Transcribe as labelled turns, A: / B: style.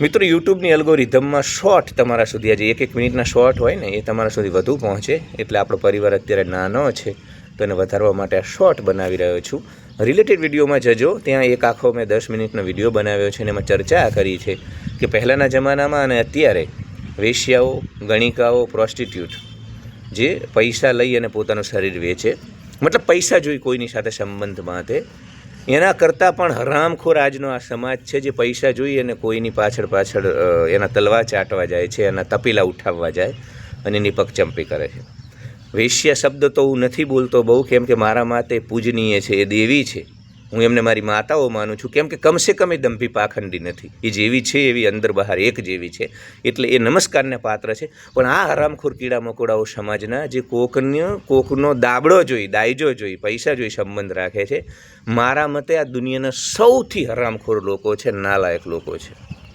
A: મિત્રો, યુટ્યુબની એલ્ગોરિધમમાં શોર્ટ તમારા સુધી આજે એક એક મિનિટના શોર્ટ હોય ને, એ તમારા સુધી વધુ પહોંચે. એટલે આપણો પરિવાર અત્યારે નાનો છે, તો એને વધારવા માટે આ શોર્ટ બનાવી રહ્યો છું. રિલેટેડ વિડીયોમાં જજો. ત્યાં એક આખો મેં દસ મિનિટનો વીડિયો બનાવ્યો છે અને એમાં ચર્ચા કરી છે કે પહેલાંના જમાનામાં અને અત્યારે વેશ્યાઓ, ગણિકાઓ પ્રોસ્ટિટ્યૂટ જે પૈસા લઈ અને પોતાનું શરીર વેચે, મતલબ પૈસા જોઈ કોઈની સાથે સંબંધ બાંધે એના કરતાં પણ હરામખોર આજનો આ સમાજ છે, જે પૈસા જોઈએ અને કોઈની પાછળ પાછળ એના તલવા ચાટવા જાય છે, એના તપીલા ઉઠાવવા જાય અને એની પગચંપી કરે છે. વેશ્યા શબ્દ તો હું નથી બોલતો બહુ, કેમ કે મારા માતે પૂજનીય છે, એ દેવી છે. હું એમને મારી માતાઓ માનું છું કેમ કે કમસે કમ એ દંભી પાખંડી નથી. એ જેવી છે એવી અંદર બહાર એક જેવી છે. એટલે એ નમસ્કારને પાત્ર છે. પણ આ હરામખોર કીડા મકોડાઓ સમાજના જે કોકને કોકનો દાબડો જોઈ, દાયજો જોઈ, પૈસા જોઈ સંબંધ રાખે છે, મારા મતે આ દુનિયાના સૌથી હરામખોર લોકો છે, નાલાયક લોકો છે.